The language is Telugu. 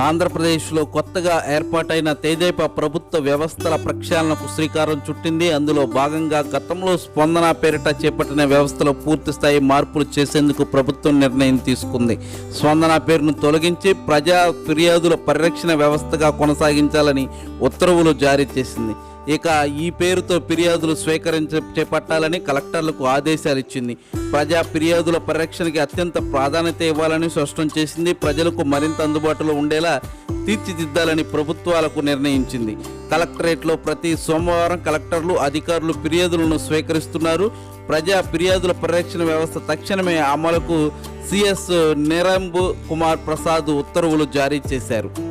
ఆంధ్రప్రదేశ్లో కొత్తగా ఏర్పాటైన తేదేప ప్రభుత్వ వ్యవస్థల ప్రక్షాళనకు శ్రీకారం చుట్టింది. అందులో భాగంగా గతంలో స్పందన పేరిట చేపట్టిన వ్యవస్థలో పూర్తిస్థాయి మార్పులు చేసేందుకు ప్రభుత్వం నిర్ణయం తీసుకుంది. స్పందన పేరును తొలగించి ప్రజా ఫిర్యాదుల పరిరక్షణ వ్యవస్థగా కొనసాగించాలని ఉత్తర్వులు జారీ చేసింది. ఇక ఈ పేరుతో ఫిర్యాదులు స్వీకరించ చేపట్టాలని కలెక్టర్లకు ఆదేశాలు ఇచ్చింది. ప్రజా ఫిర్యాదుల పరిరక్షణకి అత్యంత ప్రాధాన్యత ఇవ్వాలని స్పష్టం చేసింది. ప్రజలకు మరింత అందుబాటులో ఉండేలా తీర్చిదిద్దాలని ప్రభుత్వాలకు నిర్ణయించింది. కలెక్టరేట్లో ప్రతి సోమవారం కలెక్టర్లు అధికారులు ఫిర్యాదులను స్వీకరిస్తున్నారు. ప్రజా ఫిర్యాదుల పరిరక్షణ వ్యవస్థ తక్షణమే అమలుకు సిఎస్ నిరంబు కుమార్ ప్రసాద్ ఉత్తర్వులు జారీ చేశారు.